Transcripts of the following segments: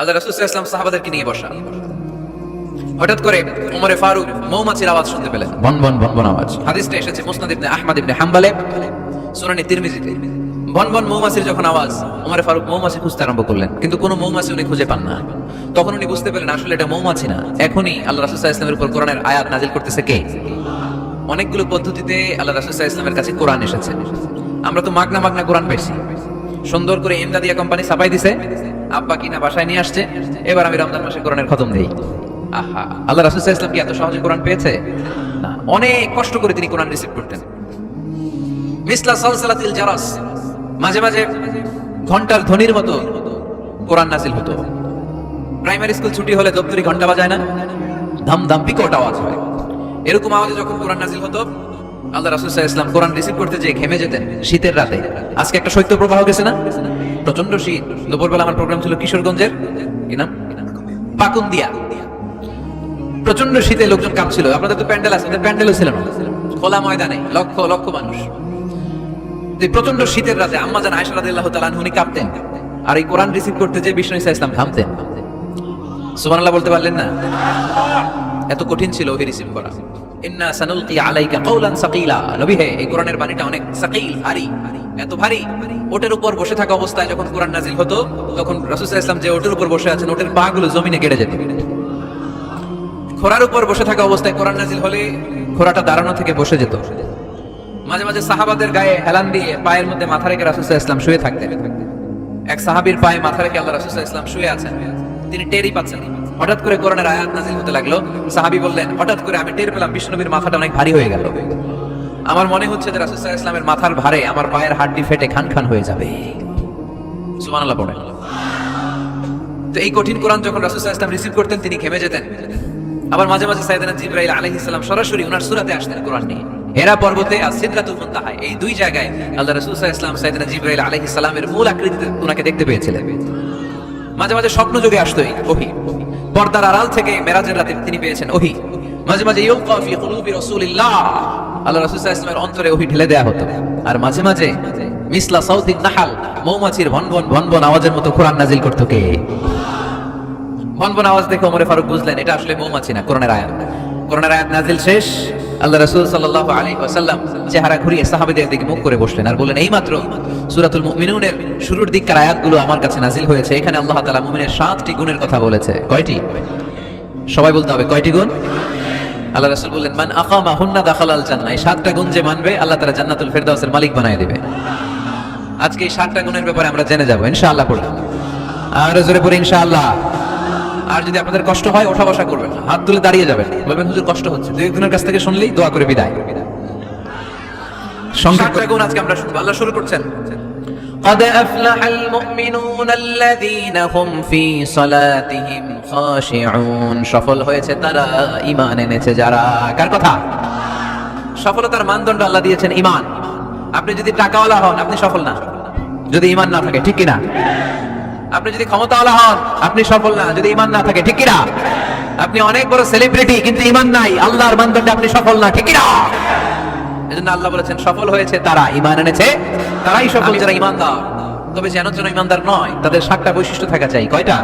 আল্লাহ রাসূল ওয়াসাল্লাম সাহাবাদেরকে নিয়ে বসা। হঠাৎ করে ওমরে ফারুক মৌমাছির আওয়াজ শুনতে পেলেন। বন বন বন বন আওয়াজ। হাদিসটা এসেছে মুসনাদ ইবনে আহমদ ইবনে হাম্বলে সুনানে তিরমিজিতে। বন বন মৌমাছির যখন আওয়াজ ওমরে ফারুক মৌমাছি খুঁজতে আরম্ভ করলেন কিন্তু কোনো মৌমাছি উনি খুঁজে পান না। তখন উনি বুঝতে পেলেন আসলে এটা মৌমাছি না। এখনই আল্লাহ রাসূল ওয়াসাল্লামের উপর কোরআনের আয়াত নাজিল করতেছে কে? অনেকগুলো পদ্ধতিতে আল্লাহ রাসূল ওয়াসাল্লামের কাছে কোরআন এসেছে। আমরা তো মাগনা মাগনা কোরআন পেয়েছি সুন্দর করে এমদাদিয়া কোম্পানি ছাপাই দিছে। আব্বা কিনা বাসায় নিয়ে আসছে। এবার আমি রমজান মাসে কোরআনের খতম দেই। আহা, আল্লাহ রাসূল ওয়াসাল্লাম কি এত সহজে কোরআন পেয়েছে? অনেক কষ্ট করে তিনি কোরআন রিসিভ করতেন। মিসলা জারাস, মাঝে মাঝে ঘণ্টার ধ্বনির মতো কোরআন নাজিল হতো। প্রাইমারি স্কুল ছুটি হলে দপ্তরি ঘণ্টা বাজায় না? ধাম ধাম বিকট আওয়াজ হয়। এরকম আওয়াজে যখন কোরআন নাজিল হতো আল্লাহ রাসূল আলাইহি কোরআন রিসিভ করতে যেয়ে ঘেমে যেতেন শীতের রাতে। আজকে একটা শৈত্য প্রবাহ গেছে না? প্রচণ্ড শীত। দুপুরবেলা আমার প্রোগ্রাম ছিল কিশোরগঞ্জের। প্রচণ্ড শীতে লোকজন কাঁপছিল। আপনাদের তো প্যান্ডেল আছে প্যান্ডেলও ছিল না। খোলা ময়দানে, লক্ষ লক্ষ মানুষ। এই প্রচণ্ড শীতের রাতে আম্মা জান আয়েশা রাদিয়াল্লাহু তাআলা উনি কাঁপতেন। আর এই কোরআন রিসিভ করতে যে বিষ্ণু ইসা ইসলাম থামতেন সুবহানাল্লাহ বলতে পারলেন না? এত কঠিন ছিল ওকে রিসিভ করা। ইন্না সানুলকি আলাইকা সাকিলা। নবী হে, এই কোরআনের বাণীটা অনেক সাকিল, ভারী, এত ভারী। ওটের উপর বসে থাকা অবস্থায় যখন কোরআন নাজিল হতো, তখন রাসূল যে ওটের উপর বসে আছেন, ওটের জমিনে কেটে যেত। উপর বসে থাকা অবস্থায় কোরআন নাজিল হলে ঘোড়াটা দাঁড়ানো থেকে বসে যেত। মাঝে মাঝে সাহাবাদের গায়ে হেলান দিয়ে পায়ের মধ্যে মাথা রেখে রাসূল সাল্লাল্লাহু শুয়ে থাকতেন। এক সাহাবীর পায়ে মাথা রেখে আল্লাহ রাসূল সাল্লাল্লাহু শুয়ে আছেন। তিনি টেরই পাচ্ছেন। হঠাৎ করে কোরআনের আয়াত নাজিল হতে লাগল। সাহাবী বললেন, হঠাৎ করে আমি টের পেলাম বিষ্ণুনবীর মাথাটা অনেক ভারী হয়ে গেল। আমার মনে হচ্ছে যে রাসূল ওয়াসাল্লামের মাথার ভারে আমার পায়ের হাড়টি ফেটে খান খান হয়ে যাবে। তো এই কঠিন কোরআন যখন রাসূল ওয়াসাল্লাম রিসিভ করতেন, তিনি ঘেমে যেতেন। আবার মাঝে মাঝে সাইয়েদনা জিবরাইল আলাইহিস সালাম সরাসরি ওনার সূরাতে আসতেন কোরআন নিয়ে। হেরা পর্বতে আর সিদরাতুল মুনতাহা, এই দুই জায়গায় আল্লাহ রাসূল সাল্লাল্লাহু আলাইহি সাইয়েদনা জিবরাইল আলাইহিস সালামের মূল আকৃতিতে ওনাকে দেখতে পেয়েছিলেন। মাঝে মাঝে স্বপ্ন যুগে আসতো এই ওহী পর্দার আড়াল থেকে মেরাজের রাতে তিনি পেয়েছেন ওহি। মাঝে মাঝে ইউলকা ফি কুলুবি রাসূলিল্লাহ। আল্লাহ রাসূল সাল্লাল্লাহু অন্তরে ওহি ঢেলে দেয়া হতো। আর মাঝে মাঝে মিসলা সাউতিন নাহাল, মৌমাছির ভনভন ভনভন আওয়াজের মতো কোরআন নাজিল করতো কে? ভনভন আওয়াজ দেখে ওমরে ফারুক বুঝলেন, এটা আসলে মৌমাছি না, কোরআনের আয়াত। কোরআনের আয়াত নাজিল শেষ। আল্লাহ রাসূল সাল্লাল্লাহু আলাইহি ওয়াসাল্লাম চেহারা ঘুরিয়ে সাহাবীদের দিকে মুখ করে বসলেন আর বললেন, এইমাত্র সূরাতুল মুমিনুনের শুরুর দিককার আয়াতগুলো আমার কাছে নাজিল হয়েছে। এখানে আল্লাহ তাআলা মুমিনের সাতটি গুণের কথা বলেছে। কয়টি? সবাই বলতে হবে, কয়টি গুণ? আল্লাহ রাসুল বললেন, মান আকামা হুন্না দাখালাল জান্নাহ। এই সাতটা গুণ যে মানবে, আল্লাহ তাআলা জান্নাতুল ফেরদাউসের মালিক বানায় দিবে। আজকে এই সাতটা গুণের ব্যাপারে আমরা জেনে যাব, ইনশাআল্লাহ পড়ে। আর জোরে পড়ে, ইনশাআল্লাহ। আর যদি আপনাদের কষ্ট হয় ওঠা বসা করবেন না। হাত তুলে দাঁড়িয়ে যাবেন বলবেন হুজুর কষ্ট হচ্ছে দুই একজনের কাছ থেকে শুনলেই দোয়া করে বিদায় সংখ্যা গুণ আজকে আমরা শুনবো আল্লাহ শুরু করছেন قد أفلح المؤمنون الذين هم في صلاتهم خاشعون সফল হয়েছে তারা ঈমান এনেছে যারা কার কথা সফলতার মানদণ্ড আল্লাহ দিয়েছেন ঈমান আপনি যদি টাকাওয়ালা হন আপনি সফল না যদি ঈমান না থাকে ঠিক কিনা আপনি যদি ক্ষমতাওয়ালা হন আপনি সফল না যদি ঈমান না থাকে ঠিক কিনা? আপনি অনেক বড় সেলিব্রিটি কিন্তু ঈমান নাই আল্লাহর মানদণ্ডে আপনি সফল না ঠিক কিনা? এজন্য আল্লাহ বলেছেন সফল হয়েছে তারা ঈমান এনেছে তারাই সফল যারা ঈমানদার। তবে যেন যেন ইমানদার নয় তাদের সাতটা বৈশিষ্ট্য থাকা চাই কয়টা?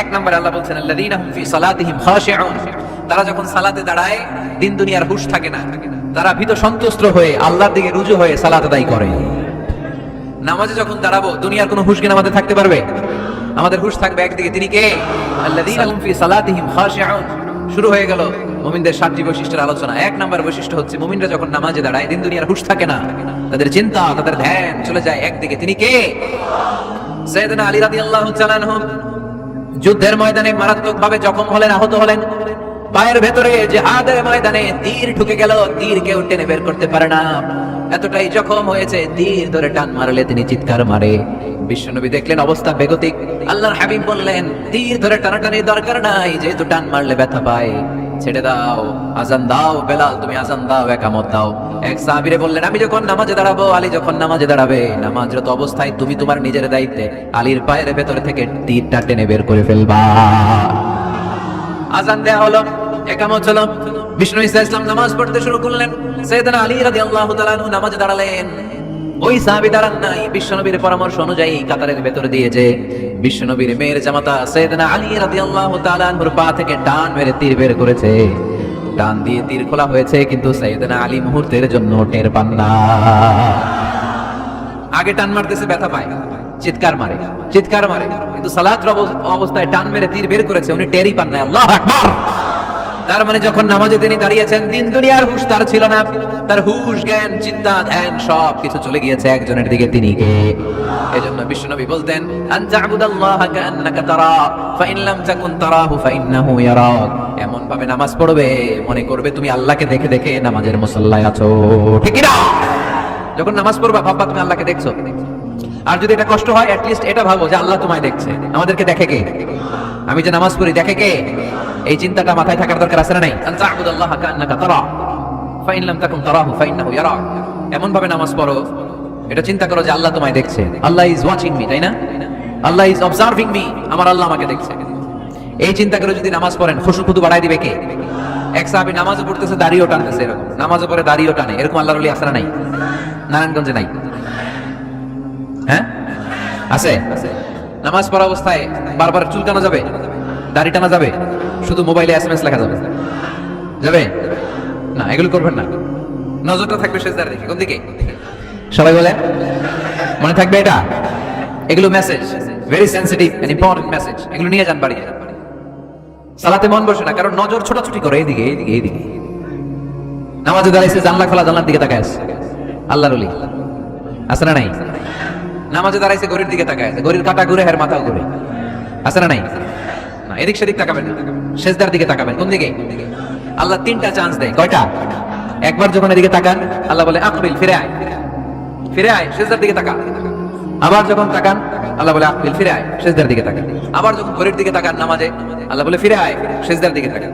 এক নম্বর আল্লাহ বলছেন আল্লাযীনা হুম ফি সালাতিহিম খাশিউন। তারা যখন সালাতে দাঁড়ায় দিন দুনিয়ার হুঁশ থাকে না তারা ভীত সন্তুষ্ট হয়ে আল্লাহর দিকে রুজু হয়ে সালাত আদায় করে। নামাজে যখন দাঁড়াবো, দুনিয়ার কোনো হুশ আমাদের থাকতে পারবে? আমাদের হুশ থাকবে একদিকে। তিনি কে? শুরু হয়ে গেল মুমিনদের সাতটি বৈশিষ্ট্যের আলোচনা। এক নাম্বার বৈশিষ্ট্য হচ্ছে, মুমিনরা যখন নামাজে দাঁড়ায়, দিন দুনিয়ার হুশ থাকে না। তাদের চিন্তা, তাদের ধ্যান চলে যায় একদিকে। তিনি কে? সাইয়েদনা আলী রাদিয়াল্লাহু তাআলা যুদ্ধের ময়দানে মারাত্মকভাবে জখম হলেন, আহত হলেন। পায়ের ভেতরে জিহাদের ময়দানে তীর ঢুকে গেল, তীর কেউ টেনে বের করতে পারে না। এতটাই জখম হয়েছে, তীর ধরে টান মারলে তিনি চিৎকার মারে। বিশ্বনবী দেখলেন অবস্থা বেগতিক। আল্লাহর হাবিব বললেন, তীর ধরে টানাটানির দরকার নাই, যেহেতু টান মারলে ব্যথা পায়। ছেড়ে দাও, আজান দাও, বেলাল, তুমি আজান দাও, একামত দাও। এক সাহাবীরে বললেন, আমি যখন নামাজে দাঁড়াবো, আলী যখন নামাজে দাঁড়াবে, নামাজরত অবস্থায় তুমি তোমার নিজের দায়িত্বে আলীর পায়ের ভেতর থেকে তীরটা টেনে বের করে ফেলবা। আজান দেয়া হলো, একামত হলো। বিষ্ণু ইসা ইসলাম নামাজ পড়তে শুরু করলেন। সৈয়দনা আলী তাআলা আনহু নামাজে দাঁড়ালেন। ওই সাহাবী দাঁড়ান নাই। বিশ্বনবীর পরামর্শ অনুযায়ী কাতারের ভেতরে দিয়েছে বিশ্বনবীর মেয়ের জামাতা সৈয়দনা আলী তাআলা আনহুর পা থেকে টান মেরে তীর বের করেছে। টান দিয়ে তীর খোলা হয়েছে, কিন্তু সৈয়দনা আলী মুহূর্তের জন্য টের পান না। আগে টান মারতেছে, ব্যথা পায়। চিৎকার মারে চিৎকার মারে। কিন্তু সালাতের অবস্থায় টান মেরে তীর বের করেছে, উনি টেরই পান না আল্লাহ আকবার। তার মানে যখন নামাজে তিনি দাঁড়িয়েছেন, দিন দুনিয়ার হুশ তার ছিল না। তার হুশ, জ্ঞান, চিন্তা, ধ্যান সব কিছু চলে গিয়েছে একজনের দিকে তিনি। কে এজন্য বিশ্বনবী বলতেন, আন তা'বুদাল্লাহা কাআন্নাকা তারা, ফাইন লাম তাকুন তারাহু ফাইন্নাহু ইয়ারাক। এমন ভাবে নামাজ পড়বে, মনে করবে তুমি আল্লাহকে দেখে দেখে নামাজের মুসল্লায় আছো। ঠিক না? যখন নামাজ পড়বা, ভাববা তুমি আল্লাহকে দেখছ। আর যদি এটা কষ্ট হয় লিস্ট এটা ভাবো যে আল্লাহ তোমায় দেখছে। আমাদেরকে দেখে কে? আমি যে নামাজ পড়ি, দেখে কে? এই চিন্তাটা মাথায় থাকার দরকার আছে না নাই? আন তা'বুদাল্লাহা কাআন্নাকা তারা। ফাইন লাম তাকুন তারাহু, ফাইন্নাহু ইয়ারাক এমন ভাবে নামাজ পড়ো, এটা চিন্তা করো যে আল্লাহ তোমায় দেখছে। আল্লাহ ইজ ওয়াচিং মি তাই না? আল্লাহ ইজ অবজার্ভিং মি আমার আল্লাহ আমাকে দেখছে। এই চিন্তা করে যদি নামাজ পড়েন খুশু খুদু বাড়াই দিবে কে? এক সাহাবী নামাজও পড়তেছে, দাড়িও টানতেছে এরকম। নামাজও পড়ে, দাড়িও টানে। এরকম আল্লাহর ওলি আসরা নাই? নারায়ণগঞ্জে নাই? হ্যাঁ? আছে? নামাজ পড়া অবস্থায় বারবার চুল টানা যাবে, দাড়ি টানা যাবে, শুধু মোবাইলে এসএমএস লেখা যাবে। যাবে? না, এগুলো করবেন না। নজরটা থাকবে শেষদার দিকে, কোন দিকে? সবাই বলে মনে থাকবে এটা? এগুলো message very sensitive and important message এগুলো নিয়ে যান বাড়ি। সালাতে মন বসে না, কারণ নজর ছোটাছুটি করে এইদিকে এইদিকে এইদিকে। নামাজে দাঁড়িয়েছে জানলা খোলা, জানলার দিকে তাকায় আল্লাহর ওলি। আছে না নাই? নামাজে দাঁড়াইছে গরির দিকে তাকায় আছে। গরির কাটা ঘুরে হের মাথাও ঘুরে। আছে না নাই? এদিক সেদিক তাকাবেন শেষদার দিকে তাকাবেন। কোন দিকে? আল্লাহ তিনটা চান্স দেয়। কয়টা? একবার যখন এদিকে তাকান, আল্লাহ বলে, আকবিল, ফিরে আয়। ফিরে আয় শেষদার দিকে তাকা আবার যখন তাকান, আল্লাহ বলে, আকবিল, ফিরে আয়। শেষদার দিকে তাকান। আবার যখন ঘড়ির দিকে তাকান নামাজে, আল্লাহ বলে, ফিরে আয়। শেষদার দিকে তাকান।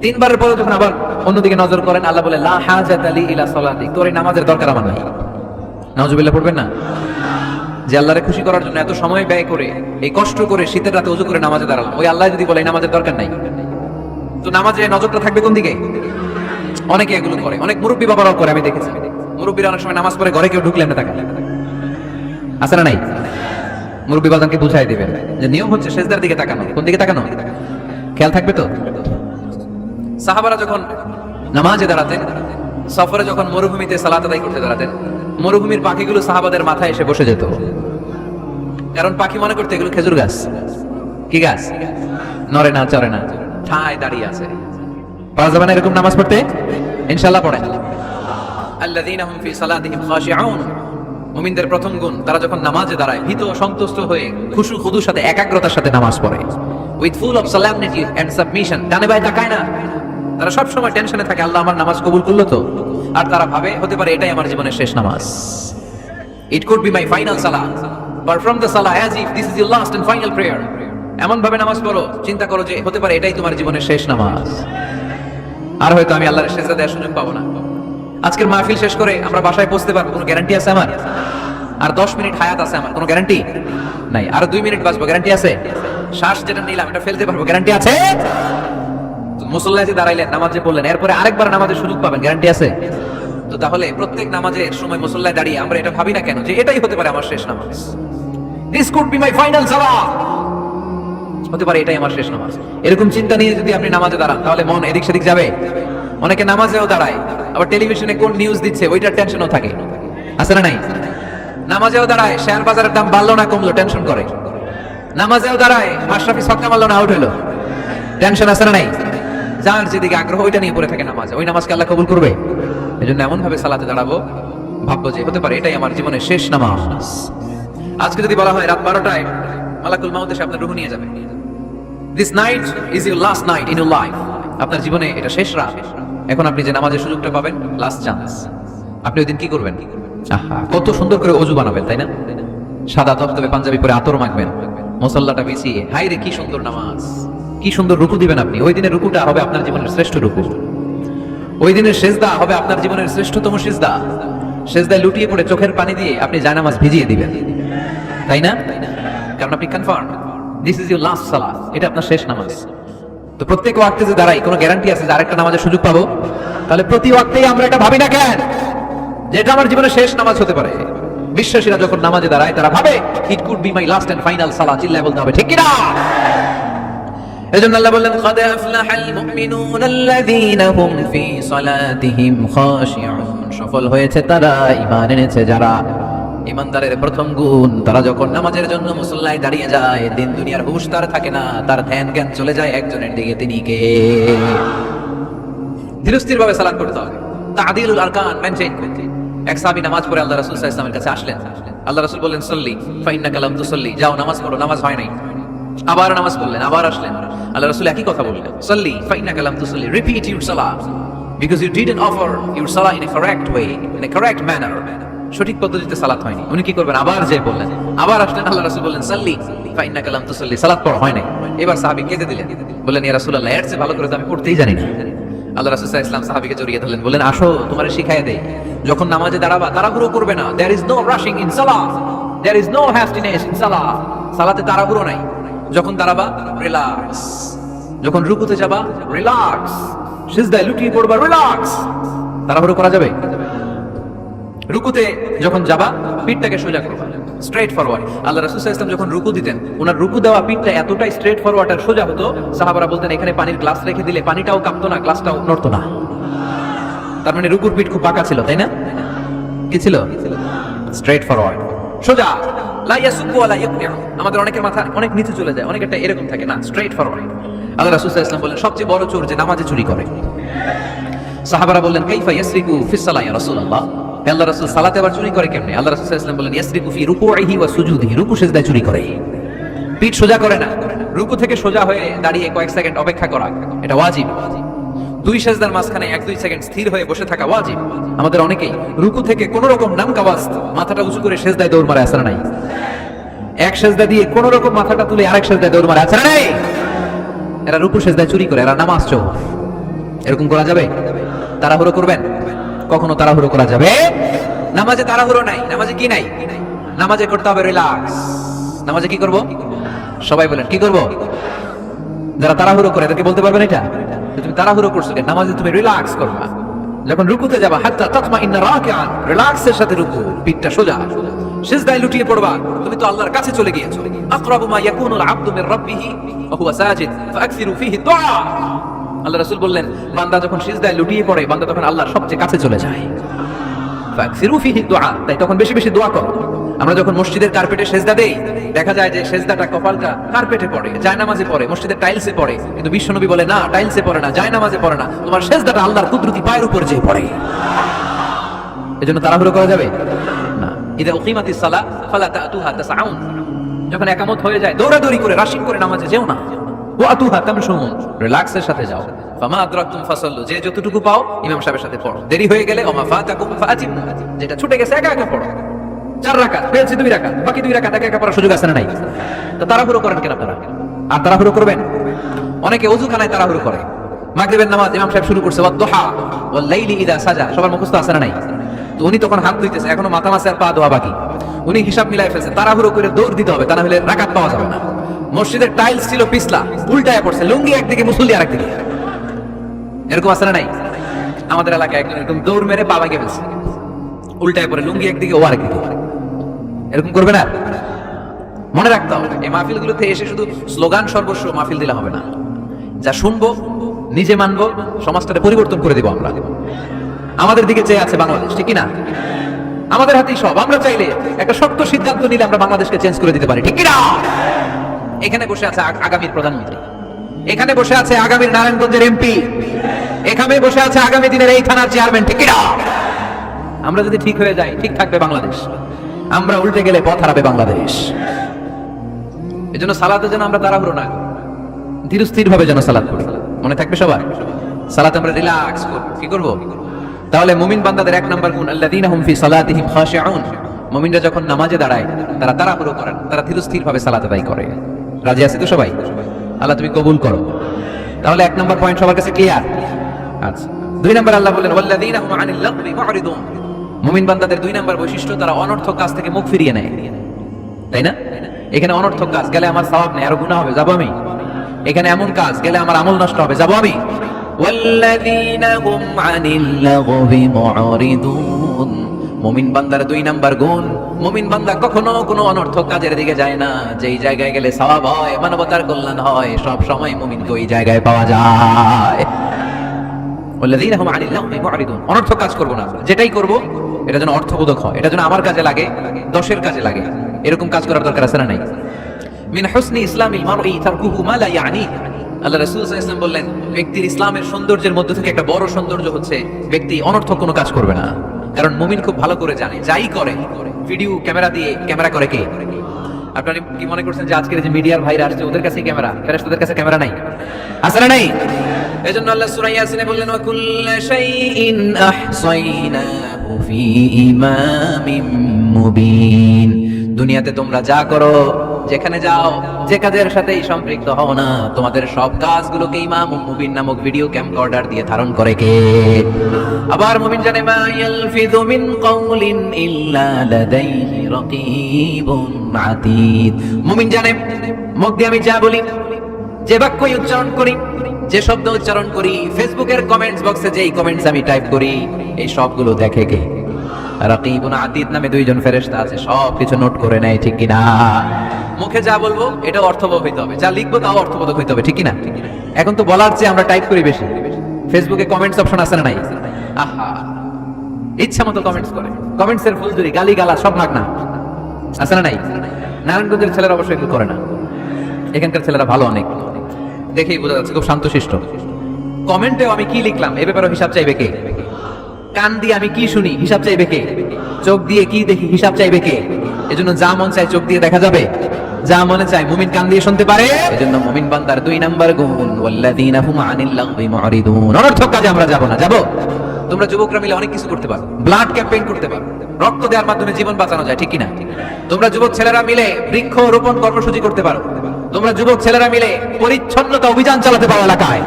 তিনবারের পরে যখন আবার অন্যদিকে নজর করেন, আল্লাহ বলে, লা হাজাত আলি ইলা সালাতি তোর নামাজের দরকার আমার নাই। নাউজুবিল্লাহ, পড়বেন না? যে আল্লাহরে খুশি করার জন্য এত সময় ব্যয় করে, এই কষ্ট করে শীতের রাতে উজু করে নামাজে দাঁড়ালাম ওই আল্লাহ যদি বলে নামাজের দরকার নাই। তো নামাজে নজরটা থাকবে কোন দিকে? অনেকে এগুলো করে। অনেক মুরব্বী বাবারাও করে, আমি দেখেছি। মুরব্বীরা অনেক সময় নামাজ পড়ে, ঘরে কেউ ঢুকলেন না তাকে। আছে না নাই? মুরব্বী বাজানকে বুঝাই দিবেন যে নিয়ম হচ্ছে শেষদার দিকে তাকানো। কোন দিকে তাকানো? খেয়াল থাকবে তো? সাহাবারা যখন নামাজে দাঁড়াতেন, সফরে যখন মরুভূমিতে সালাত আদায় করতে দাঁড়াতেন মরুভূমির পাখিগুলো সাহাবাদের মাথায় এসে বসে যেত। কারণ পাখি মনে করতে এগুলো খেজুর গাছ। কি গাছ? নরে না চরে না। ঠায় দাঁড়িয়ে আছে। পারা এরকম নামাজ পড়তে? ইনশাল্লাহ পড়েন প্রথম গুণ, তারা যখন নামাজে দাঁড়ায়, ভীত সন্তুষ্ট হয়ে খুশু খুদুর সাথে একাগ্রতার সাথে নামাজ পড়ে। With full of solemnity and submission ডানে বাই তাকায় না। তারা সব সময় টেনশনে থাকে, আল্লাহ আমার নামাজ কবুল করল তো? আর তারা ভাবে, হতে পারে এটাই আমার জীবনের শেষ নামাজ। It could be my final Salah perform the Salah as if this is your last and final prayer এমন ভাবে নামাজ পড়ো, চিন্তা করো যে হতে পারে এটাই তোমার জীবনের শেষ নামাজ। আর হয়তো আমি আল্লাহর শেষে দেওয়ার সুযোগ পাবো না। আজকের মাহফিল শেষ করে আমরা বাসায় পৌঁছতে পারব, কোনো গ্যারান্টি আছে আমার? আর দশ মিনিট হায়াত আছে আমার, কোনো গ্যারান্টি নাই, আর দুই মিনিট বাঁচবো গ্যারান্টি আছে? শ্বাস যেটা নিলাম, এটা ফেলতে পারব গ্যারান্টি আছে? তো দাঁড়াইলেন নামাজে পড়লেন, এরপরে আরেকবার নামাজের সুযোগ পাবেন, গ্যারান্টি আছে? তো তাহলে প্রত্যেক নামাজের সময় মুসল্লায় দাঁড়িয়ে আমরা এটা ভাবি না কেন, যে এটাই হতে পারে আমার শেষ নামাজ। This could be my final হতে পারে এটাই আমার শেষ নামাজ। এরকম চিন্তা নিয়ে যদি আপনি নামাজে দাঁড়ান, তাহলে মন এদিক সেদিক যাবে। অনেকে নামাজেও দাঁড়ায়, আবার টেলিভিশনে কোন নিউজ দিচ্ছে, ওইটার টেনশনও থাকে। আছে না নাই? নামাজেও দাঁড়ায়, শেয়ার বাজারের দাম বাড়লো না, কমলো টেনশন করে। নামাজেও দাঁড়ায়, মাশরাফি ছক্কা মারলো না আউট হলো। টেনশন আছে না নাই? যার যেদিকে আগ্রহ, ওইটা নিয়ে পড়ে থাকে নামাজ। ওই নামাজকে আল্লাহ কবুল করবে? এই জন্য এমন ভাবে সালাতে দাঁড়াবো, ভাববো যে হতে পারে এটাই আমার জীবনের শেষ নামাজ। আজকে যদি বলা হয় রাত বারোটায় মালাকুল মাউদ এসে আপনার রুহু নিয়ে যাবে। This night is your last night in your life আপনার জীবনে এটা শেষ রাত। এখন আপনি যে নামাজের সুযোগটা পাবেন লাস্ট চান্স আপনি ওই দিন কি করবেন? কত সুন্দর করে অজু বানাবেন, তাই না? সাদা তবে পাঞ্জাবি পরে আতর মাখবেন। মসল্লাটা বিছিয়ে হাই রে কি সুন্দর নামাজ। কি সুন্দর রুকু দিবেন আপনি? ওই দিনের রুকুটা হবে আপনার জীবনের শ্রেষ্ঠ রুকু। ওই দিনের সেজদা হবে আপনার জীবনের শ্রেষ্ঠতম সেজদা। সেজদায় লুটিয়ে পড়ে চোখের পানি দিয়ে আপনি জায়নামাজ ভিজিয়ে দিবেন। তাই না? কারণ আপনি confirm this is your last সালা এটা আপনার শেষ নামাজ। তো প্রত্যেক ওয়াক্তে যে দাঁড়াই, কোনো গ্যারান্টি আছে যে আরেকটা নামাজের সুযোগ পাবো? তাহলে প্রতি ওয়াক্তেই আমরা এটা ভাবি না কেন? যে এটা আমার জীবনের শেষ নামাজ হতে পারে। বিশ্বাসীরা যখন নামাজে দাঁড়ায়, তারা ভাবে it could be my last and final সালা চিল্লায় বলতে হবে। ঠিক কিনা? এজন্য আল্লাহ বললেন, কদ আফলাহাল মুমিনুন আল্লাযীনা হুম ফি সালাতিহিম খাশিউন। সফল হয়েছে তারা, ঈমান এনেছে যারা। ইমানদারের প্রথম গুণ, তারা যখন নামাজের জন্য মুসল্লায় দাঁড়িয়ে যায়, দিন দুনিয়ার হুশ তার থাকে না, তার ধ্যান জ্ঞান চলে যায় একজনের দিকে, তিনি কে? ধীরস্থির ভাবে সালাদ করতে হবে আরকান মেনটেন এক সাহাবী নামাজ পড়ে আল্লাহ রাসূল সাল্লাল্লাহু আলাইহি ওয়াসাল্লামের কাছে আসলেন। আল্লাহ রাসূল বললেন, সল্লি, ফাইন্নাকা লাম তুসাল্লি। যাও, নামাজ পড়ো, নামাজ হয় নাই। আবার নামাজ পড়লেন, আবার আসলেন। আল্লাহ রাসূল একই কথা বললেন, সল্লি ফাইন্না কালাম তুসল্লি, রিপিট ইউর সালাত because you didn't offer your Salah in a correct way in a correct manner সঠিক পদ্ধতিতে সালাত হয়নি। উনি কি করবেন? আবার যে বললেন, আবার আসলেন, আল্লাহ রাসূল বললেন, সল্লি ফাইন্না কালাম তুসল্লি, সালাত পড়া হয় নাই। এবার সাহাবী কেঁদে দিলেন, বললেন, ইয়া রাসূলুল্লাহ, এর চেয়ে ভালো করে তো আমি পড়তেই জানি না। আল্লাহ রাসূল সাল্লাল্লাহু আলাইহি ওয়াসাল্লাম সাহাবীকে জড়িয়ে ধরলেন বলেন আসো, তোমারে শিখায় দেই, যখন নামাজে দাঁড়াবা, তাড়াহুড়ো করবে না there is no rushing in Salah there is no hastiness in সালাহ সালাতে তাড়াহুড়ো নাই। যখন দাঁড়াবা রিল্যাক্স যখন রুকুতে যাবা রিল্যাক্স সিজদায় লুটিয়ে পড়বা রিল্যাক্স তাড়াহুড়ো করা যাবে? রুকুতে যখন যাবা, পিঠটাকে সোজা করবা। স্ট্রেট ফরওয়ার্ড আল্লাহ রাসূল ওয়াসাল্লাম যখন রুকু দিতেন, ওনার রুকু দেওয়া পিঠটা এতটাই স্ট্রেট ফরওয়ার্ড আর সোজা হতো, সাহাবারা বলতেন, এখানে পানির গ্লাস রেখে দিলে পানিটাও কাঁপতো না গ্লাসটাও নড়তো না। তার মানে রুকুর পিঠ খুব পাকা ছিল, তাই না? কি ছিল? স্ট্রেট ফরওয়ার্ড সোজা। আমাদের অনেকের মাথা অনেক নিচে চলে যায়, অনেকেরটা এরকম থাকে, না স্ট্রেট ফরওয়ার্ড আল্লাহ রাসূল সাল্লাল্লাহু আলাইহি সবচেয়ে বড় চোর যে নামাজে চুরি করে। সাহাবারা বললেন, কাইফা ইয়াসরিকু ফিস সালাহ ইয়া রাসূলুল্লাহ? আল্লাহ রাসূল, সালাতে আবার চুরি করে কেমনে? আল্লাহ রাসূল সাল্লাল্লাহু আলাইহি বলেন ইয়াসরিকু ফি রুকুইহি ওয়া সুজুদিহি। রুকু সিজদায় চুরি করে। পিঠ সোজা করে না। রুকু থেকে সোজা হয়ে দাঁড়িয়ে কয়েক সেকেন্ড অপেক্ষা করা, এটা ওয়াজিব। দুই সেজদার মাঝখানে এক দুই সেকেন্ড স্থির হয়ে বসে থাকা ওয়াজিব। আমাদের অনেকেই রুকু থেকে কোন রকম নাম মাথাটা উঁচু করে সেজদায় দৌড় মারে আসে না নাই। এক সেজদা দিয়ে কোন রকম মাথাটা তুলে আরেক সেজদায় দৌড় মারে আসে না নাই। এরা রুকু সেজদায় চুরি করে, এরা নামাজ চোর এরকম করা যাবে? তাড়াহুড়ো করবেন? কখনো তাড়াহুড়ো করা যাবে? নামাজে তাড়াহুড়ো নাই, নামাজে কি নাই? নামাজে করতে হবে রিল্যাক্স। নামাজে কি করব? সবাই বলেন, কি করব? যারা তাড়াহুড়ো করে, এদেরকে বলতে পারবেন এটা? তুমি তাড়াহুড়ো করছ নামাজে তুমি রিল্যাক্স যখন রুকুতে যাবা, হাত্তা ইন্না রাকিআন রিল্যাক্সের সাথে রুকু, পিঠটা সোজা। সিজদায় লুটিয়ে পড়বা, তুমি তো আল্লাহর কাছে চলে গিয়েছো। আকরাবু মা ইয়াকুনুল মির রাব্বিহি ওয়া হুয়া সাজিদ ফাআকসিরু ফীহি দুআ আল্লাহ রাসূল বললেন, বান্দা যখন সিজদায় লুটিয়ে পড়ে, বান্দা তখন আল্লাহর সবচেয়ে কাছে চলে যায়। ফাকসিরু ফিহি দুআ তাই তখন বেশি বেশি দোয়া করো। আমরা যখন মসজিদের কার্পেটে সেজদা দেই, দেখা যায় যে সেজদাটা কপালটা কার্পেটে পড়ে, জায়নামাজে পড়ে, মসজিদের টাইলসে পড়ে। কিন্তু বিশ্বনবী বলে, না, টাইলসে পড়ে না, জায়নামাজে পড়ে না। তোমার সেজদাটা আল্লাহর কুদরতি পায়ের উপর যেয়ে পড়ে। এজন্য তাড়াহুড়ো করা যাবে? না। ইদা উকিমাতিস সালাহ ফালা তাতুহা তাসআউন। যখন একামত হয়ে যায়, দৌড়াদৌড়ি করে রাশিং করে নামাজে যেও না। ওয়াতুহা তামশুন রিল্যাক্সের সাথে যাও। ফামা আদরাকতুম ফাসাল্লু। যে যতটুকু পাও, ইমাম সাহেবের সাথে পড়ো। দেরি হয়ে গেলে ওমা ফাতাকুম ফাতিমু যেটা ছুটে গেছে, একা একা পড়ো। চার রাকাত পেয়েছি দুই রাকাত, বাকি দুই রাকাত একা একা পড়ার সুযোগ আছে না নাই? তো তাড়াহুড়ো করেন কেন আপনারা? আর তাড়াহুড়ো করবেন? অনেকে ওযু খানায় তাড়াহুড়ো করে। মাগরিবের নামাজ ইমাম সাহেব শুরু করছে ওয়াল লাইলি ইদা সাজা, সবার মুখস্থ না নাই? তো উনি তখন হাত ধুইতেছে, এখনও মাথা মাসে আর পা বাকি। উনি হিসাব মিলাই ফেলছে, তাড়াহুড়ো করে দৌড় দিতে হবে, তা না হলে পাওয়া যাবে না। মসজিদের টাইলস ছিল পিছলা, উল্টায় পড়ছে, লুঙ্গি একদিকে, মুসল্লি আরেকদিকে। এরকম আছে না নাই? আমাদের এলাকায় একজন দৌড় মেরে ভাঙে ফেলছে। উল্টায় পড়ে, লুঙ্গি একদিকে, ও আরেকদিকে। এরকম করবে না। মনে রাখতে হবে, এই মাহফিলগুলোতে এসে শুধু স্লোগান সর্বস্ব মাহফিল দিলে হবে না। যা শুনব, নিজে মানবো, সমাজটাকে পরিবর্তন করে দিব আমরা। আমাদের দিকে চেয়ে আছে বাংলাদেশ, ঠিক না? আমাদের হাতেই সব। আমরা চাইলে একটা শক্ত সিদ্ধান্ত নিলে আমরা বাংলাদেশকে চেঞ্জ করে দিতে পারি, ঠিক না? এখানে বসে আছে আগামীর প্রধানমন্ত্রী। এখানে বসে আছে আগামীর নারায়ণগঞ্জের এমপি এখানে বসে আছে আগামী দিনের এই থানার চেয়ারম্যান ঠিক না? আমরা যদি ঠিক হয়ে যাই, ঠিক থাকবে বাংলাদেশ। আমরা উল্টে গেলে পথ হারাবে বাংলাদেশ। এজন্য সালাতে যেন আমরা তাড়াহুড়ো না করি। ধীরস্থির ভাবে যেন সালাত করি মনে থাকবে সবার? সালাতে আমরা রিল্যাক্স করব। কি করব? তাহলে মুমিন বান্দাদের এক নাম্বার গুণ আল্লাযীনা হুম ফি সালাতিহিম খাশিউন। মুমিনরা যখন নামাজে দাঁড়ায় তারা তাড়াহুড়ো করে না, তারা ধীরস্থির ভাবে সালাত আদায় করে। রাজি আছে তো সবাই? আল্লাহ তুমি কবুল করো। তাহলে এক নাম্বার পয়েন্ট সবার কাছে ক্লিয়ার আচ্ছা। দুই নাম্বার আল্লাহ বললেন ওয়াল্লাযীনা হুম আনিল লাগবি মুরিদুন মুমিন বান্দাদের দুই নাম্বার বৈশিষ্ট্য তারা অনর্থক কাজ থেকে মুখ ফিরিয়ে নেয় তাই না এখানে অনর্থক কাজ গেলে আমার সওয়াব নেই আরো গুনাহ হবে যাবো আমি এখানে এমন কাজ গেলে আমার আমল নষ্ট হবে যাবো আমি والذين هم عن اللغو معرضون মুমিন বান্দার দুই নাম্বার গুণ মুমিন বান্দা কখনো কোনো অনর্থক কাজের দিকে যায় না যেই জায়গায় গেলে সওয়াব হয় মানবতার কল্যাণ হয় সব সময় মুমিনকে ওই জায়গায় পাওয়া যায় والذين هم عن اللغو معرضون অনর্থক কাজ করব না যেটাই করব এটা যেন অর্থবোধক হয়, এটা যেন আমার কাজে লাগে, দশের কাজে লাগে। এরকম কাজ করার দরকার আছে না নাই? মিন হুসনি ইসলামিল মারই তারকুহু মা লা ইয়ানি। আল্লাহ রাসূল ওয়াসাল্লাম বললেন, ব্যক্তির ইসলামের সৌন্দর্যের মধ্যে থেকে একটা বড় সৌন্দর্য হচ্ছে, ব্যক্তি অনর্থক কোনো কাজ করবে না। কারণ মুমিন খুব ভালো করে জানে, যাই করে, ভিডিও, ক্যামেরা দিয়ে, ক্যামেরা করে কে? আপনারা কি মনে করছেন যে আজকের যে মিডিয়ার ভাইরা আসছে, ওদের কাছে ক্যামেরা? ফেরেশতাদের কাছে ক্যামেরা নাই? না নাই? এজন্য আল্লাহ বললেন, ওয়া শাইইন আহসাইনাহু ইমামিম মুবিন। দুনিয়াতে তোমরা যা করো, যেখানে যাও, যে কাজের সাথেই সম্পৃক্ত হও না। তোমাদের সব কাজগুলোকে ইমাম মুবিন নামক ভিডিও ক্যামকর্ডার দিয়ে ধারণ করে কে? আবার মুমিন জানে, মা ইয়ালফিযু মিন কাউলিন ইল্লা লাদাইহি আতীদ। মুমিন জানে মুখ দিয়ে আমি যা বলি যে বাক্যই উচ্চারণ করি, যে শব্দ উচ্চারণ করি ফেসবুকের কমেন্টস বক্সে যেই কমেন্টস আমি টাইপ করি, এই সবগুলো দেখে কে? রাকিবুন আতীত নামে দুইজন ফেরেশতা আছে সব কিছু নোট করে নেয়, ঠিক কিনা? মুখে যা বলব এটা অর্থবোধ হইতে হবে। যা লিখব তাও হইতে হবে, ঠিক কিনা? এখন তো বলার চেয়ে আমরা টাইপ করি বেশি। ফেসবুকে কমেন্টস অপশন আছে না নাই? আহা! ইচ্ছা মতো কমেন্টস করে। কমেন্টস এর ফুলজুরি গালি গালা সব ভাগ না। আছে না নাই? নারায়ণগঞ্জের ছেলেরা অবশ্যই করে না। এখানকার ছেলেরা ভালো অনেক। দেখেই বোঝা যাচ্ছে খুব শান্তশিষ্ট। কমেন্টেও আমি কি লিখলাম? এ ব্যাপারে হিসাব চাইবে কে? কান দিয়ে আমি কি শুনি? হিসাব চাইবে কে? চোখ দিয়ে কি দেখি? হিসাব চাইবে কে? এজন্য যা মন চায় চোখ দিয়ে দেখা যাবে। যা মনে চায় মুমিন কান দিয়ে শুনতে পারে। এজন্য মুমিন বান্দার দুই নাম্বার গুণ, ওয়াল্লাযীনা হুম আনিল লাগবি মুরিদুন। অনর্থক কাজে আমরা যাব না। যাব? তোমরা যুবকরা মিলে অনেক কিছু করতে পারো। ব্লাড ক্যাম্পেইন করতে পারো। রক্ত দেওয়ার মাধ্যমে জীবন বাঁচানো যায়, ঠিক কিনা? তোমরা যুবক ছেলেরা মিলে বৃক্ষ রোপণ কর্মসূচি করতে পারো। তোমরা যুবক ছেলেরা মিলে পরিচ্ছন্নতা অভিযান চালাতে পারো এলাকায়।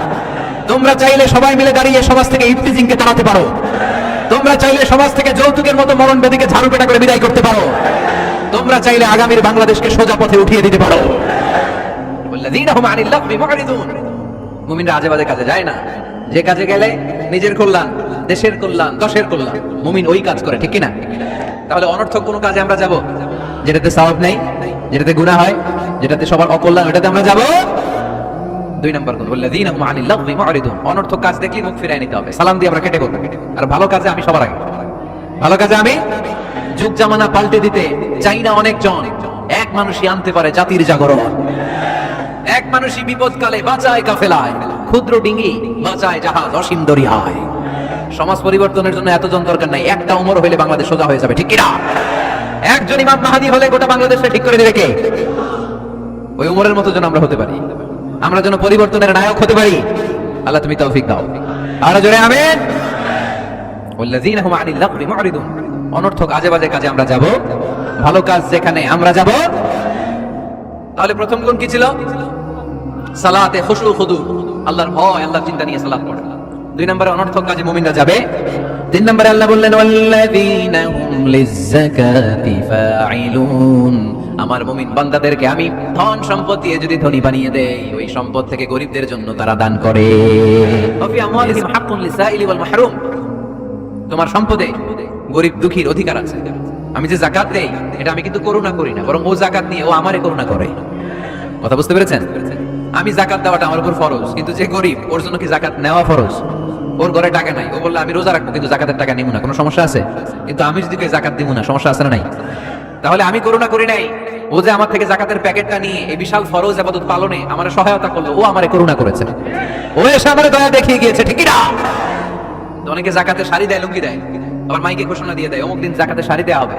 তোমরা চাইলে সবাই মিলে দাঁড়িয়ে সমাজ থেকে ইফতিজিংকে তাড়াতে পারো। তোমরা চাইলে সমাজ থেকে যৌতুকের মতো মরণ বেদিকে ঝাড়ু পেটা করে বিদায় করতে পারো। তোমরা চাইলে আগামীর বাংলাদেশকে সোজা পথে উঠিয়ে দিতে পারো। মুমিনরা আজে বাজে কাজে যায় না। যে কাজে গেলে নিজের কল্যাণ, দেশের কল্যাণ, দশের কল্যাণ, মুমিন ওই কাজ করে, ঠিক কিনা? তাহলে অনর্থক কোনো কাজে আমরা যাব? যেটাতে স্বভাব নেই, যেটাতে গুণা হয় যেটাতে সবার অকল্যাণ, ওটাতে আমরা যাব। দুই নম্বর গুণ ওয়াল্লাযীনা হুম আনিল অনর্থক কাজ দেখলে মুখ ফিরায় নিতে হবে। সালাম দিয়ে আমরা কেটে করব। আর ভালো কাজে আমি সবার আগে। ভালো কাজে আমি? যুগ জামানা পাল্টে দিতে চাই না অনেকজন। এক মানুষই আনতে পারে জাতির জাগরণ। এক মানুষই বিপদকালে বাঁচায় কাফেলায়। ক্ষুদ্র ডিঙ্গি বাঁচায় জাহাজ অসীম দরিয়ায় সমাজ পরিবর্তনের জন্য এতজন দরকার নাই। একটা উমর হইলে বাংলাদেশ সোজা হয়ে যাবে, ঠিক কিনা? একজন ইমাম মাহাদি হলে গোটা বাংলাদেশে ঠিক করে দেবে কে? ওই উমরের মতো যেন আমরা হতে পারি। আমরা যেন পরিবর্তনের নায়ক হতে পারি। আল্লাহ তুমি তৌফিক দাও। আর জোরে আমেন। ওয়াল্লাযীনা হুম আনিল লাগবি মুরিদুন। অনর্থক আজে বাজে কাজে আমরা যাব। ভালো কাজ যেখানে আমরা যাব। তাহলে প্রথম গুণ কি ছিল? সালাতে খুশু খুদু। আল্লাহর ভয়, আল্লাহর চিন্তা নিয়ে সালাত পড়ে। দুই নম্বরে অনর্থক কাজে মুমিনরা যাবে। তিন নম্বরে আল্লাহ বললেন, ওয়াল্লাযীনা হুম লিয-যাকাতি ফাঈলুন। আমার মুমিন বান্দাদেরকে আমি ধন সম্পদ দিয়ে যদি ধনী বানিয়ে দেই, ওই সম্পদ থেকে গরিবদের জন্য তারা দান করে। তোমার সম্পদে গরিব দুঃখীর অধিকার আছে। আমি যে জাকাত দেই, এটা আমি কিন্তু করুণা করি না, বরং ও জাকাত নিয়ে ও আমারে করুণা করে। কথা বুঝতে পেরেছেন? আমি জাকাত দেওয়াটা আমার উপর ফরজ, কিন্তু যে গরিব, ওর জন্য কি জাকাত নেওয়া ফরজ? ওর ঘরে টাকা নাই, ও বললে আমি রোজা রাখব, কিন্তু জাকাতের টাকা নিব না, কোনো সমস্যা আছে? কিন্তু আমি যদি জাকাত দিব না, সমস্যা আছে না নাই? তাহলে আমি করুণা করি নাই ও যে আমার থেকে জাকাতের প্যাকেটটা নিয়ে এই বিশাল ফরজ আবাদত পালনে আমার সহায়তা করল, ও আমারে করুণা করেছে। ও এসে আমার দয়া দেখিয়ে গিয়েছে, ঠিকই না? অনেকে জাকাতে শাড়ি দেয়, লুঙ্গি দেয়। আবার মাইকে ঘোষণা দিয়ে দেয়, অমুক দিন জাকাতে শাড়ি দেওয়া হবে,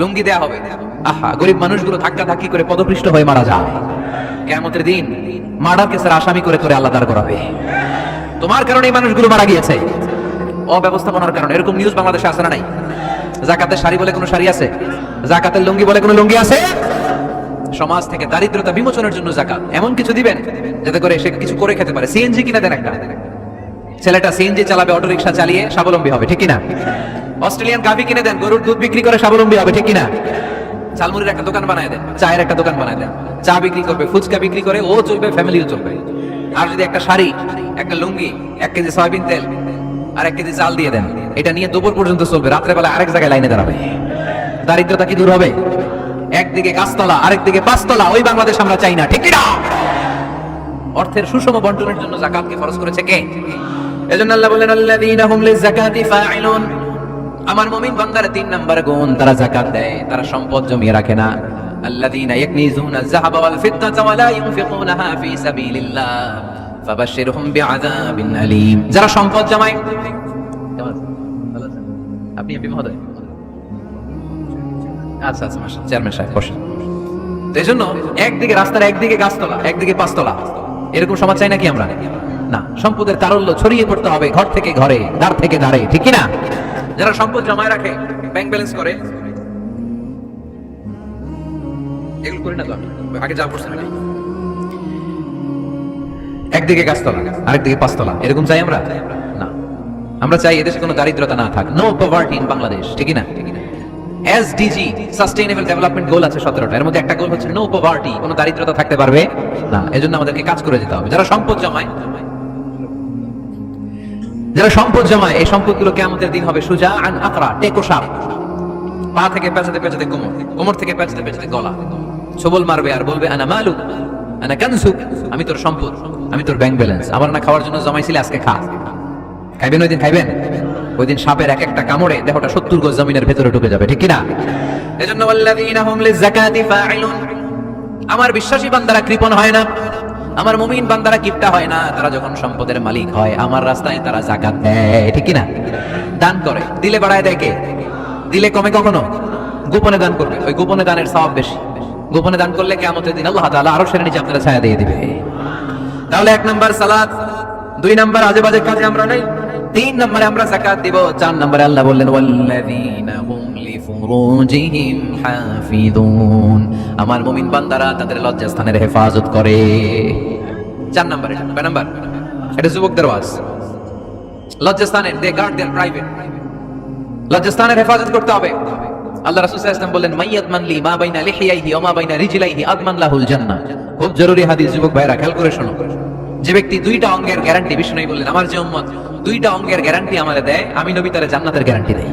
লুঙ্গি দেওয়া হবে। আহা, গরিব মানুষগুলো ধাক্কা ধাক্কি করে পদপৃষ্ট হয়ে মারা যায়। কেমতের দিন মার্ডার কেসের আসামি করে করে আল্লাহ দাঁড় করাবে। তোমার কারণে এই মানুষগুলো মারা গিয়েছে। অব্যবস্থাপনার কারণে, এরকম নিউজ বাংলাদেশে আসে না নাই? জাকাতের শাড়ি বলে কোনো শাড়ি আছে? জাকাতের লুঙ্গি বলে কোনো লুঙ্গি আছে? সমাজ থেকে দারিদ্রতা বিমোচনের জন্য জাকাত। এমন কিছু দিবেন যাতে করে সে কিছু করে খেতে পারে। সিএনজি কিনে দেন একটা। ছেলেটা সিএনজি চালাবে অটো রিক্সা চালিয়ে স্বাবলম্বী হবে, ঠিক কিনা? অস্ট্রেলিয়ান গাভি কিনে দেন, গরুর দুধ বিক্রি করে স্বাবলম্বী হবে, ঠিক কিনা? ঝালমুড়ির একটা দোকান বানায় দেন, চায়ের একটা দোকান বানায় দেন, চা বিক্রি করবে, ফুচকা বিক্রি করে, ও চলবে, ফ্যামিলিও চলবে। আর যদি একটা শাড়ি, একটা লুঙ্গি, এক কেজি সয়াবিন তেল আর এক কেজি চাল দিয়ে দেন, এটা নিয়ে দুপুর পর্যন্ত চলবে রাত্রেবেলা আরেক জায়গায় লাইনে দাঁড়াবে। দারিদ্রতা কি দূর হবে? একদিকে গাছতলা, আরেকদিকে পাঁচতলা, ওই বাংলাদেশ আমরা চাই না, ঠিক না? অর্থের সুষম বন্টনের জন্য জাকাতকে খরচ করেছে কে? এজন্য আল্লাহ বলেন, আল্লাযীনা হুম লিযাকাতি ফাইলুন আমার মুমিন বান্দার তিন নাম্বার গুণ, তারা যাকাত দেয়, তারা সম্পদ জমিয়ে রাখে না। আল্লাযীনা ইয়াকনিজুনা আয-যাহাবা ওয়াল ফিদ্দাতা ওয়া লা ইউনফিকুনাহা ফি সাবিলিল্লাহ। ফাবাশশিরহুম বিআযাবিন আলীম। যারা সম্পদ জমায়? আপনি এমপি মহোদয়? আচ্ছা আচ্ছা মাশাআল্লাহ। চেয়ারম্যান সাহেব তো এই জন্য একদিকে রাস্তার একদিকে গাছতলা, একদিকে পাঁচতলা। এরকম সমাজ চাই নাকি আমরা? না, সম্পদের তারল্য ছড়িয়ে পড়তে হবে ঘর থেকে ঘরে দাঁড় থেকে দাঁড়ে ঠিক না? যারা সম্পদ জমায় রাখে ব্যাংক ব্যালেন্স করে। একদিকে গাছতলা, আরেকদিকে পাঁচতলা, এরকম চাই আমরা? না। আমরা চাই এদেশে কোনো দারিদ্রতা না থাক। নো পভার্টি ইন বাংলাদেশ ঠিক না? এসডিজি সাস্টেইনেবল ডেভেলপমেন্ট গোল আছে সতেরোটা। এর মধ্যে একটা গোল হচ্ছে নো পভার্টি কোনো দারিদ্রতা থাকতে পারবে না। এজন্য আমাদেরকে কাজ করে যেতে হবে। যারা সম্পদ জমায়, যারা সম্পদ জমায়, এই সম্পদগুলো দিন হবে সুজা আন আকরা পা থেকে কোমর কোমর থেকে গলা। ছবল মারবে আর বলবে, আনা মালুক, আনা আমি তোর সম্পদ, আমি তোর ব্যাংক ব্যালেন্স আমার না খাওয়ার জন্য জমাইছিলে, আজকে খা। খাইবেন ওই দিন, খাইবেন? ওই দিন সাপের এক একটা কামড়ে দেহটা সত্তর গজ জমিনের ভেতরে ঢুকে যাবে, ঠিক কিনা? এজন্য আমার বিশ্বাসী বান্দারা কৃপণ হয় না। আমার মুমিন বান্দারা কিপটা হয় না। তারা যখন সম্পদের মালিক হয়, আমার রাস্তায় তারা জাকাত দেয়, ঠিক কিনা? দান করে। দিলে বাড়ায় দেয় কে? দিলে কমে কখনো? গোপনে দান করবে। ওই গোপনে দানের সওয়াব বেশি। গোপনে দান করলে কেমতের দিন আল্লাহ তাআলা আরও সেরে নিচে আপনারা ছায়া দিয়ে দিবে। তাহলে এক নাম্বার সালাত দুই নাম্বার আজে বাজে কাজে আমরা নাই। তিন নম্বরে আমরা জাকাত দিব, চার নম্বরে আল্লাহ বললেন, ওয়াল্লাযীনা হুম লিফুরুজিহিম হাফিজুন আমার মুমিন বান্দারা তাদের লজ্জাস্থানের হেফাজত করে। চার নম্বরে কয় নাম্বার, এটা যুবকদের ওয়াজ। লজ্জাস্থানের দে গার্ড দেয়ার প্রাইভেট লজ্জাস্থানের হেফাজত করতে হবে। আল্লাহ রাসূল সাল্লাল্লাহু আলাইহি ওয়াসাল্লাম বললেন মাইয়াদমান লি মা বাইনা লিহিয়াইহি ওয়া মা বাইনা রিজলাইহি আদমান লাহুল জান্নাহ। খুব জরুরি হাদিস, যুবক ভাইরা খেয়াল করে শোনো। যে ব্যক্তি দুইটা অঙ্গের গ্যারান্টি বিষ্ণু বললেন, আমার যে উম্মত, দুইটা অঙ্গের গ্যারান্টি আমারে দেয়, আমি নবী তারে জান্নাতের গ্যারান্টি দেই।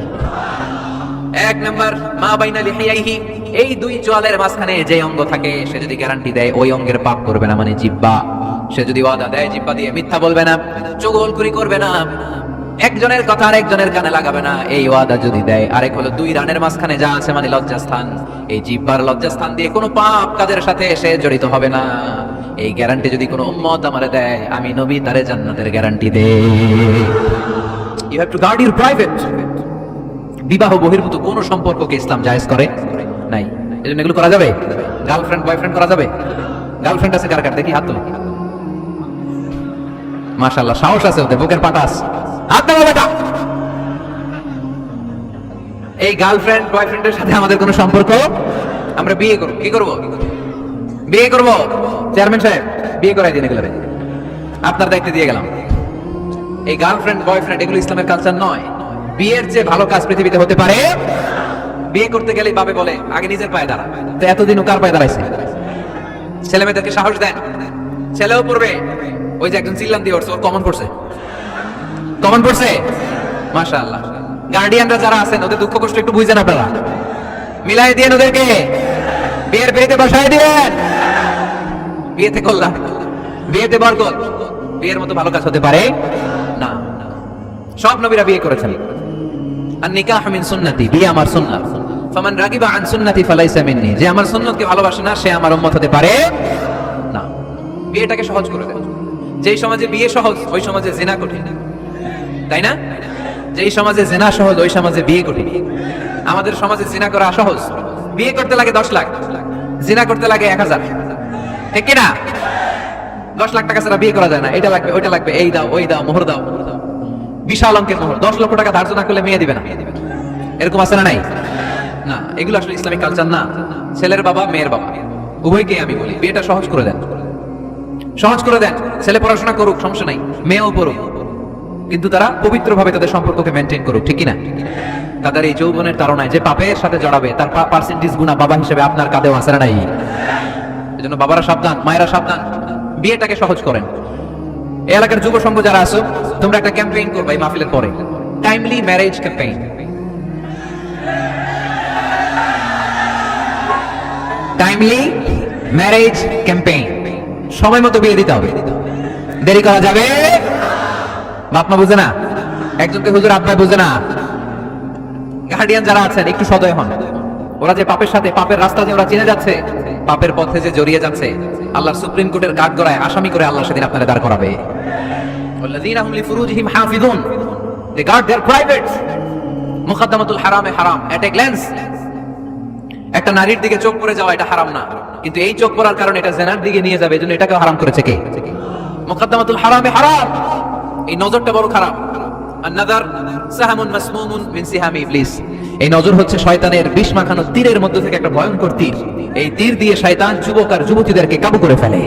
এক নম্বর, মা বাইনা লিহিয়াইহি, এই দুই চোয়ালের মাঝখানে যে অঙ্গ থাকে, সে যদি গ্যারান্টি দেয়, ওই অঙ্গের পাপ করবে না মানে জিব্বা। সে যদি ওয়াদা দেয়, জিব্বা দিয়ে মিথ্যা বলবে না, চুগলখুরি করবে না, একজনের কথা আর একজনের কানে লাগাবে না, এই ওয়াদা যদি দেয়, আরেক হলো দুই রানের মাঝখানে যা আছে মানে লজ্জাস্থান। এই জিব্বার লজ্জাস্থান দিয়ে কোনো পাপ কাজের সাথে সে জড়িত হবে না। এই গ্যারান্টি যদি কোনো উম্মত আমারে দেয়, আমি নবী তারে জান্নাতের guarantee they you have to guard your private বিবাহ, বহির্ভূত কোন সম্পর্ককে ইসলাম জায়েজ করে নাই। এজন্য এগুলো করা যাবে? গার্লফ্রেন্ড বয়ফ্রেন্ড করা যাবে? গার্লফ্রেন্ড আছে কার কার? দেখি হাত তুলে। মাশাআল্লাহ, সাহস আছে ওদের, বুকের পাটাস হাত দাও বেটা। এই গার্লফ্রেন্ড বয়ফ্রেন্ডের সাথে আমাদের কোনো সম্পর্ক? আমরা বিয়ে করব, কি করব? বিয়ে করব? চেয়ারম্যান সাহেব, বিয়ে করাই দিন এগুলো আপনার দায়িত্ব দিয়ে গেলাম। এই গার্লফ্রেন্ড বয়ফ্রেন্ড এগুলো ইসলামের কালচার নয়। বিয়ের চেয়ে ভালো কাজ পৃথিবীতে হতে পারে। বিয়ে করতে গেলেই বাবে বলে, আগে নিজের পায়ে দাঁড়া। তো এতদিন ও কার পায়ে দাঁড়াইছে? ছেলে মেয়েদেরকে সাহস দেন। ছেলেও পড়বে। ওই যে একজন চিল্লান দিয়ে ওর কমন পড়ছে। কমন পড়ছে? মাশাআল্লাহ। গার্ডিয়ানরা যারা আছেন, ওদের দুঃখ কষ্ট একটু বুঝেন আপনারা। মিলাই দিয়েন ওদেরকে। বিয়ের বিয়েতে বসায় দিবেন। বিয়েতে করলাম। বিয়েতে বরকত। বিয়ের মতো ভালো কাজ হতে পারে? না। সব নবীরা বিয়ে করেছেন। আর নিকাহ মিন সুন্নতি, বিয়ে আমার সুন্নাত। ফামান রাগিবা আন সুন্নতি ফালাইসা মিন্নি। যে আমার সুন্নতকে ভালোবাসে না, সে আমার উম্মত হতে পারে? না। বিয়েটাকে সহজ করে দেন। যেই সমাজে বিয়ে সহজ, ওই সমাজে জেনা কঠিন। তাই না? যেই সমাজে জেনা সহজ, ওই সমাজে বিয়ে কঠিন। আমাদের সমাজে জিনা করা সহজ। বিয়ে করতে লাগে দশ লাখ। জিনা করতে লাগে এক হাজার। ঠিক কিনা? দশ লাখ টাকা ছাড়া বিয়ে করা যায় না। এটা লাগবে, ওইটা লাগবে, এই দাও, ওই দাও, মোহর দাও। বিশাল অঙ্কের মোহর। দশ লক্ষ টাকা ধার্য না করলে মেয়ে দিবে না। এরকম আছে না নাই? না, এগুলো আসলে ইসলামিক কালচার না। ছেলের বাবা, মেয়ের বাবা। উভয়কে আমি বলি, বিয়েটা সহজ করে দেন। সহজ করে দেন। ছেলে পড়াশোনা করুক, সমস্যা নাই। মেয়েও পড়ুক। কিন্তু তারা পবিত্রভাবে তাদের সম্পর্ককে মেনটেন করুক, ঠিক না তাদের এই যৌবনের তারণায় যে পাপের সাথে জড়াবে, তার পার্সেন্টেজ গুণা বাবা হিসেবে আপনার কাঁধেও না নাই? এজন্য বাবারা সাবধান, মায়েরা সাবধান। বিয়েটাকে সহজ করেন। এলাকার যুব সংঘ যারা আছো, তোমরা একটা ক্যাম্পেইন করবে এই মাহফিলের পরে। Timely marriage campaign timely marriage campaign সময় মতো বিয়ে দিতে হবে। দেরি করা যাবে? বাপ মা বুঝে না? একজনকে হুজুর আত্মায় বুঝে না? গার্ডিয়ান যারা আছেন, একটু সদয় হন। ওরা যে পাপের সাথে পাপের রাস্তা যে ওরা চিনে যাচ্ছে, পাপের পথে যে জড়িয়ে যাচ্ছে আল্লাহ সুপ্রিম কোর্টের কাঠ গড়ায় আসামি করে আল্লাহ সেদিন আপনারা দাঁড় করাবে। They guard their privates. মুখাদ্দামাতুল হারামে হারাম। এট এ গ্ল্যান্স একটা নারীর দিকে চোখ পড়ে যাওয়া এটা হারাম না। কিন্তু এই চোখ পড়ার কারণে এটা জেনার দিকে নিয়ে যাবে, এজন্য এটাকে হারাম করেছে কে? মুখাদ্দামাতুল হারামে হারাম। এই নজরটা বড় খারাপ। আর নাজার সাহামুন মাসমুমুন মিন সিহামি ইবলিস। এই নজর হচ্ছে শয়তানের বিষ মাখানো তীরের মধ্যে থেকে একটা ভয়ঙ্কর তীর। এই তীর দিয়ে শয়তান যুবক আর যুবতীদেরকে কাবু করে ফেলে।